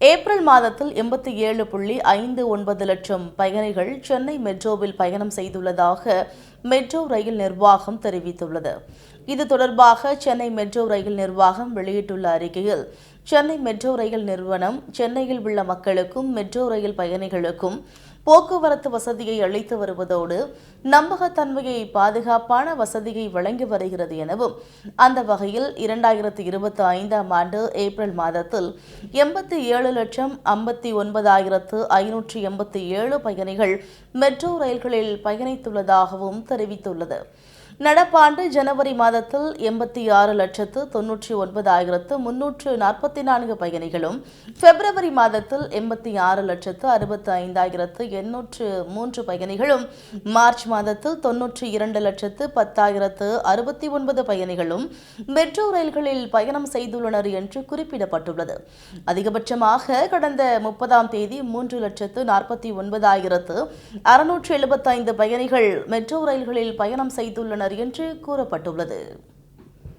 April மாதத்தில் எண்பத்தி ஏழு புள்ளி ஐந்து ஒன்பது லட்சம் பயணிகள் சென்னை மெட்ரோவில் பயணம் செய்துள்ளதாக மெட்ரோ ரயில் நிர்வாகம் தெரிவித்துள்ளது. இது தொடர்பாக சென்னை மெட்ரோ ரயில் நிர்வாகம் வெளியிட்டுள்ள அறிக்கையில் சென்னை மெட்ரோ ரயில் நிறுவனம் சென்னையில் உள்ள மக்களுக்கும் மெட்ரோ ரயில் பயணிகளுக்கும் போக்குவரத்து வசதியை அளித்து வருவதோடு நம்பகத்தன்மையை பாதுகாப்பான வசதியை வழங்கி வருகிறது எனவும் அந்த வகையில் இரண்டாயிரத்தி இருபத்தி ஐந்தாம் ஆண்டு ஏப்ரல் மாதத்தில் எண்பத்தி ஏழு லட்சம் ஐம்பத்தி ஒன்பதாயிரத்து ஐநூற்றி எண்பத்தி ஏழு பயணிகள் மெட்ரோ ரயில்களில் பயணித்துள்ளதாகவும் தெரிவித்துள்ளது. நடப்பாண்டு ஜனவரி மாதத்தில் எண்பத்தி ஆறு லட்சத்து தொன்னூற்றி ஒன்பதாயிரத்து முன்னூற்று நாற்பத்தி நான்கு பயணிகளும் பிப்ரவரி மாதத்தில் எண்பத்தி ஆறு லட்சத்து அறுபத்தி ஐந்தாயிரத்து எண்ணூற்று மூன்று பயணிகளும் மார்ச் மாதத்தில் தொன்னூற்றி இரண்டு லட்சத்து பத்தாயிரத்து அறுபத்தி ஒன்பது பயணிகளும் மெட்ரோ ரயில்களில் பயணம் செய்துள்ளனர் என்று குறிப்பிடப்பட்டுள்ளது. அதிகபட்சமாக கடந்த முப்பதாம் தேதி மூன்று லட்சத்து நாற்பத்தி ஒன்பதாயிரத்து அறுநூற்று எழுபத்தைந்து பயணிகள் மெட்ரோ ரயில்களில் பயணம் செய்துள்ளனர். என்று கூறப்பட்டுள்ளது.